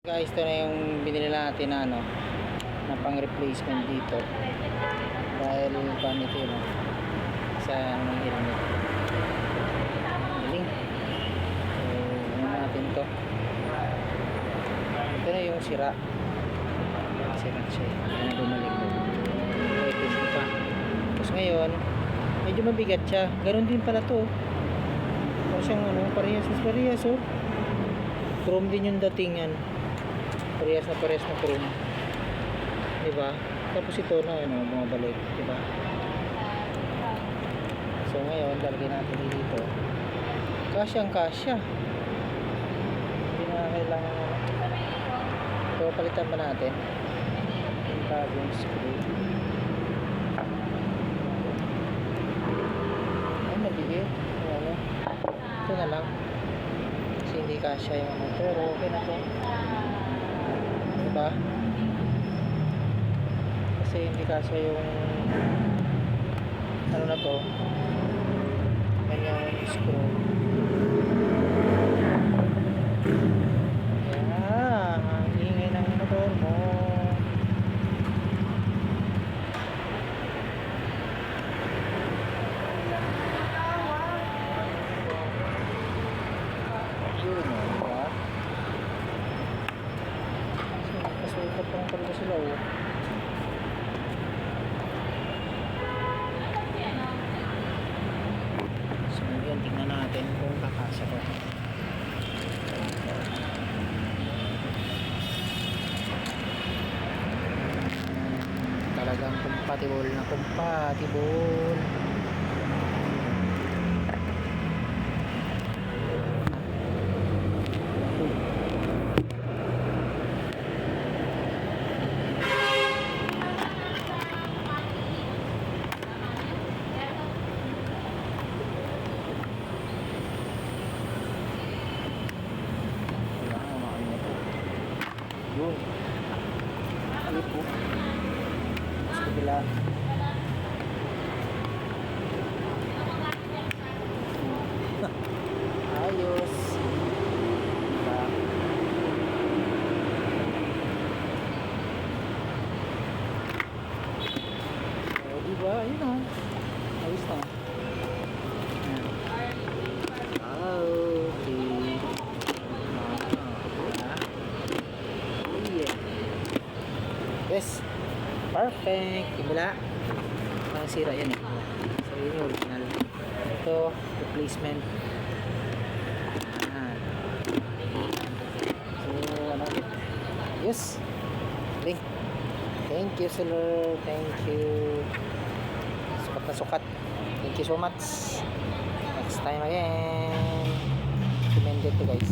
Guys, ito na yung binili natin na ano, na pang replacement dito. Dahil gamit yun, sa ng helmet. Galing. So, ano natin to. Ito na yung sira. Sira siya. Kaya na bumalik. Replacement pa. Tapos ngayon, medyo mabigat siya. Ganon din pala to. Parang siyang ano, parehas. Parehas oh. Chrome din yung datingan. Parehas na parehas na chrome. Diba? Tapos ito na, ano, bumabalik. Diba? So ngayon, lalagyan natin dito. Kasyang kasya. Hindi na kailangan ano. So, palitan ba natin? Yung bagong screw. Ay, maliit. Ano? Ito na lang. Kasi hindi kasya yung ano. Pero okay na to. Diba? Kasi hindi kasya yung ano na to. Kanyang screw. Yan. Ang ingay ng motor mo. Yun, oh, diba? Kasukat pa lang talaga sila, oh. So, yun, tingnan natin kung kakasa ko. Talagang compatible na compatible. Kailangan makain po. Yun. Alit po. Sa kabila. Yes. Perfect. Ibala. Ang sira yan eh. So, yun yung original. Ito, replacement. Ayan. So, ano? Yes. Link. Thank you, Sir. Thank you. Sukat na sukat. Thank you so much. Next time again. Recommended to guys.